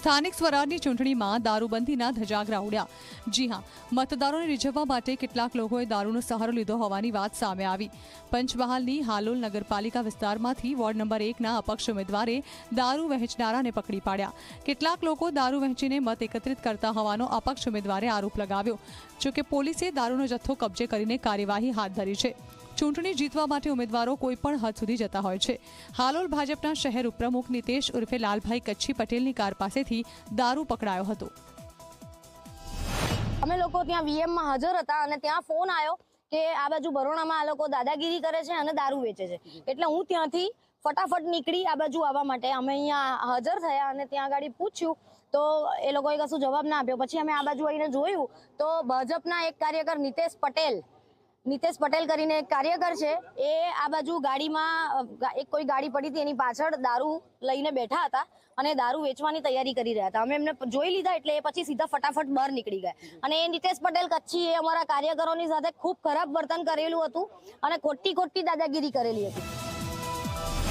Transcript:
સ્થાનિક સ્વરાજની ચૂંટણીમાં દારૂબંધીના ધજાગરા ઉડ્યા. જી હા, મતદારોને રીઝવવા માટે કેટલાક લોકોએ દારૂનો સહારો લીધો હોવાની વાત સામે આવી. પંચમહાલની હાલોલ નગરપાલિકા વિસ્તારમાંથી વોર્ડ નંબર એકના અપક્ષ ઉમેદવારે દારૂ વહેંચનારાને પકડી પાડ્યા. કેટલાક લોકો દારૂ વહેંચીને મત એકત્રિત કરતા હોવાનો અપક્ષ ઉમેદવારે આરોપ લગાવ્યો, જોકે પોલીસે દારૂનો જથ્થો કબજે કરીને કાર્યવાહી હાથ ધરી છે. ચૂંટણી જીતવા માટે ઉમેદવારો કોઈ પણ હદ સુધી જતા હોય છે. હાલોલ ભાજપના શહેર ઉપપ્રમુખ નિતેશ ઉર્ફે લાલભાઈ કચ્છી પટેલની કાર પાસેથી દારૂ પકડાયો હતો. અમે લોકો ત્યાં વીએમમાં હાજર હતા અને ત્યાં ફોન આવ્યો કે આ બાજુ બરોડામાં આ લોકો દાદાગીરી કરે છે અને દારૂ વેચે છે. એટલે હું ત્યાંથી ફટાફટ નીકળી આ બાજુ આવવા માટે. અમે અહીંયા હાજર થયા અને ત્યાં આગળ પૂછ્યું, તો એ લોકોએ કશું જવાબ ના આપ્યો. પછી અમે આ બાજુ આવીને જોયું, તો ભાજપના એક કાર્યકર નિતેશ પટેલ નિતેશ પટેલ કરીને એક કાર્યકર છે, એ આ બાજુ ગાડીમાં એક કોઈ ગાડી પડી હતી એની પાછળ દારૂ લઈને બેઠા હતા અને દારૂ વેચવાની તૈયારી કરી રહ્યા હતા. અમે એમને જોઈ લીધા એટલે એ પછી સીધા ફટાફટ બહાર નીકળી ગયા. અને એ નિતેશ પટેલ કચ્છી એ અમારા કાર્યકરોની સાથે ખૂબ ખરાબ વર્તન કરેલું હતું અને ખોટી ખોટી દાદાગીરી કરેલી હતી.